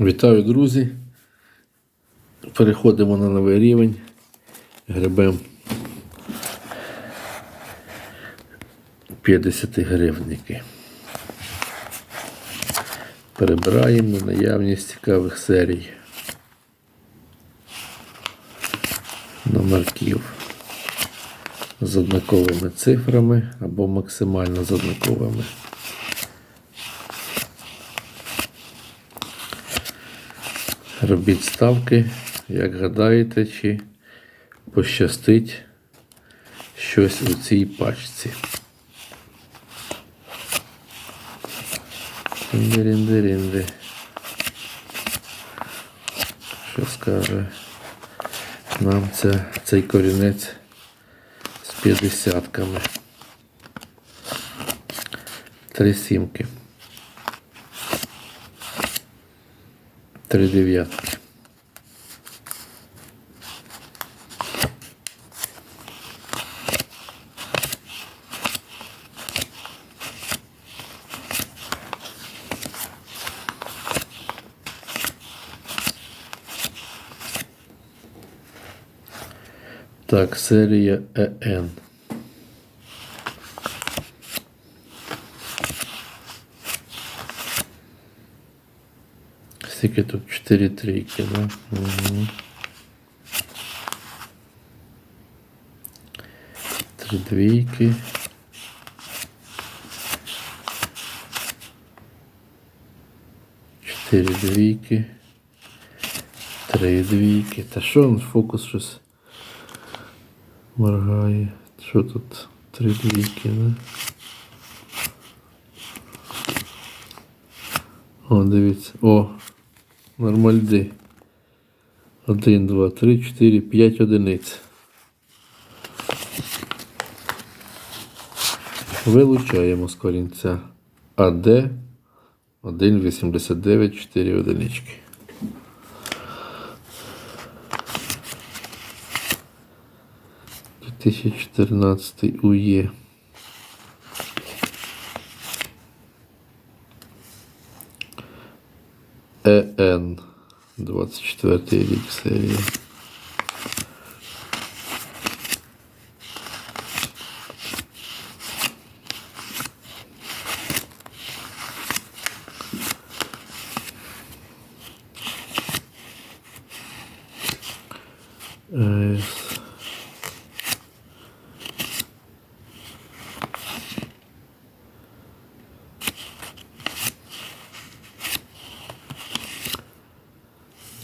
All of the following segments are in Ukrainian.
Вітаю, друзі. Переходимо на новий рівень. Гребем 50 гривники. Перебираємо наявність цікавих серій. Номерків з однаковими цифрами або максимально з однаковими. Робіть ставки, як гадаєте, чи пощастить щось у цій пачці. Рінди-рінди-рінди. Що скаже нам це, цей корінець з п'ятдесятками. Три сімки. Три дев'ятки. Так, серія ЕН. Скільки тут 4 трійки, да? Угу. Три двійки. Чотири двійки. Три двійки. Та що он фокус щось моргає? Що тут? Три двійки, да? О, дивіться. О, нормальди. Один, два, три, чотири, п'ять одиниць. Вилучаємо з корінця АД 1,89, 4 одинички. Тисячі чотирнадцятий УЄ. ЕН 24 рік серії. Е,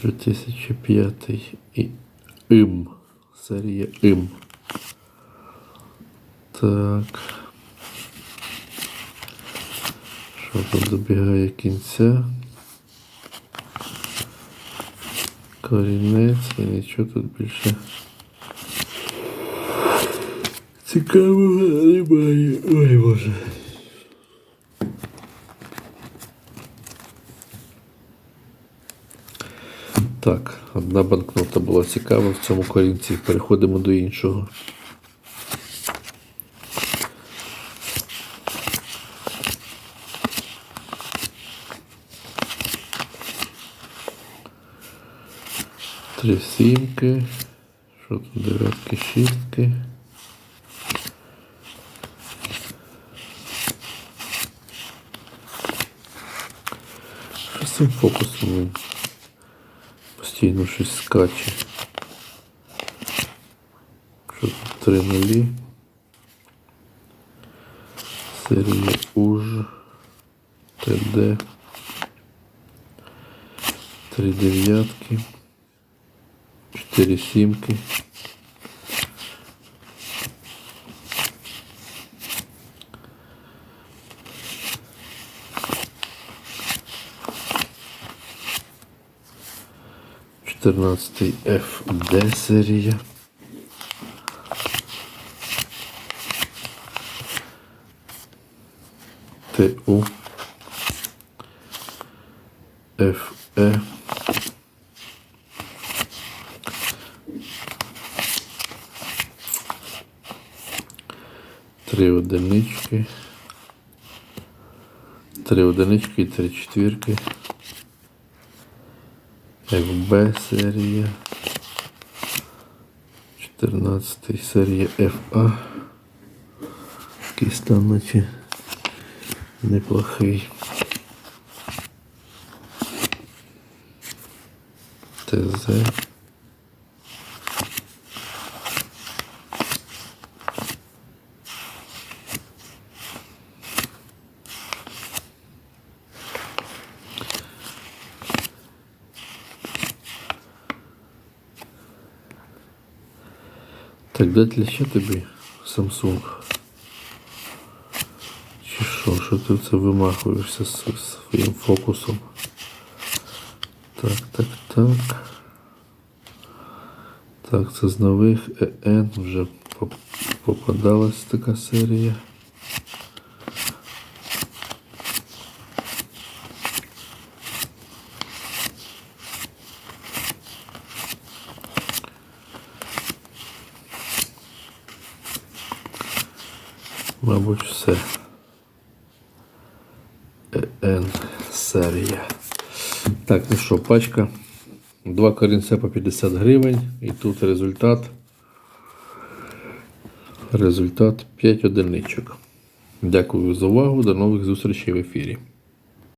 Дві тисячі п'ятий і ІМ. Серія ІМ. Так. Що тут добігає кінця? Корінець і нічого тут більше. Цікавого немає. Ой боже. Так, одна банкнота була цікава в цьому корінці. Переходимо до іншого. Три сімки. Що тут дев'ятки, шістки. Що з цим фокусом? Постійно щось скаче. Що тут три нулі. Серія УЖ. ТД. Три дев'ятки. Чотири сімки. Чотирнадцятий FD серія. ТУ. ФЕ. Три одинички. Три одинички і три четвірки. FB серія. 14 серія FA. Такий стан наче неплохий. ТЗ. Де для ще тобі Samsung? Чи що? Що ти це вимахуєшся з своїм фокусом? Так, так, так. Так, це з нових ЕН вже попадалась така серія. Мабуть, все. ЕН серія. Так, ну що, пачка. Два корінця по 50 гривень. І тут результат. Результат 5 одиничок. Дякую за увагу. До нових зустрічей в ефірі.